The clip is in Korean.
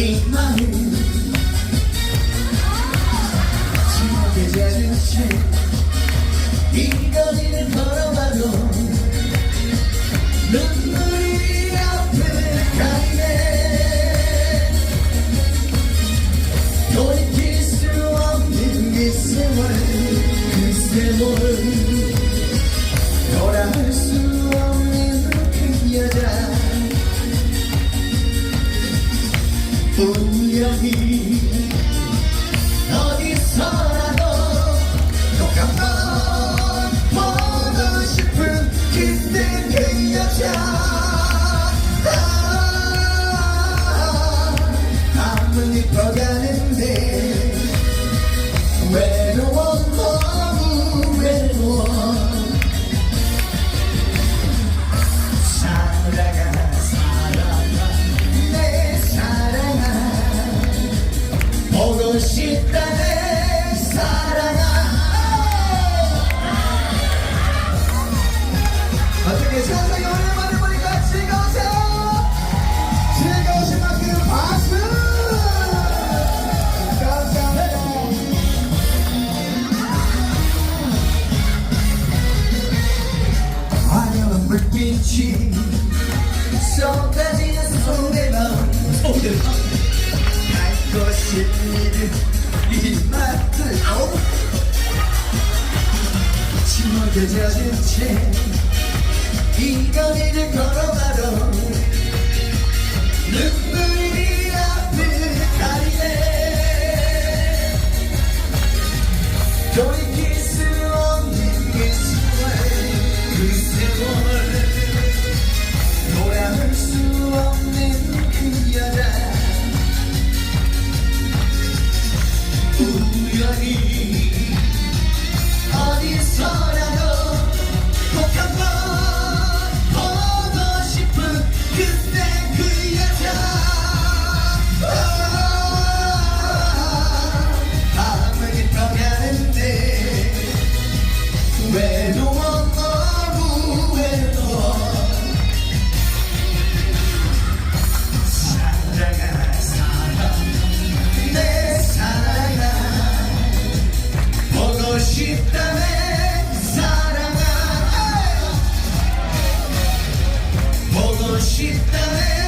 이 마음 지옥에 젖은 채이 거리를 걸어가도 눈물이 앞을 가네. 돌이킬 수 없는 그 세월 그 세월 우연히 어디서라도 꼭 한번 보고 싶은 그때 그 여자 아, 밤은 깊어가는데 싶다 내 사랑아 어떻게 세상에 오랜만에 보니까 즐거우세요? 즐거우신 만큼 박수! 감사합니다. 화려한 불빛이 쏟아지는 손에만 갈 것이 이 맛을 지옥에 젖은 채이 거리를 걸어가도 우연히 어디서라도 사랑아 보고 싶다 내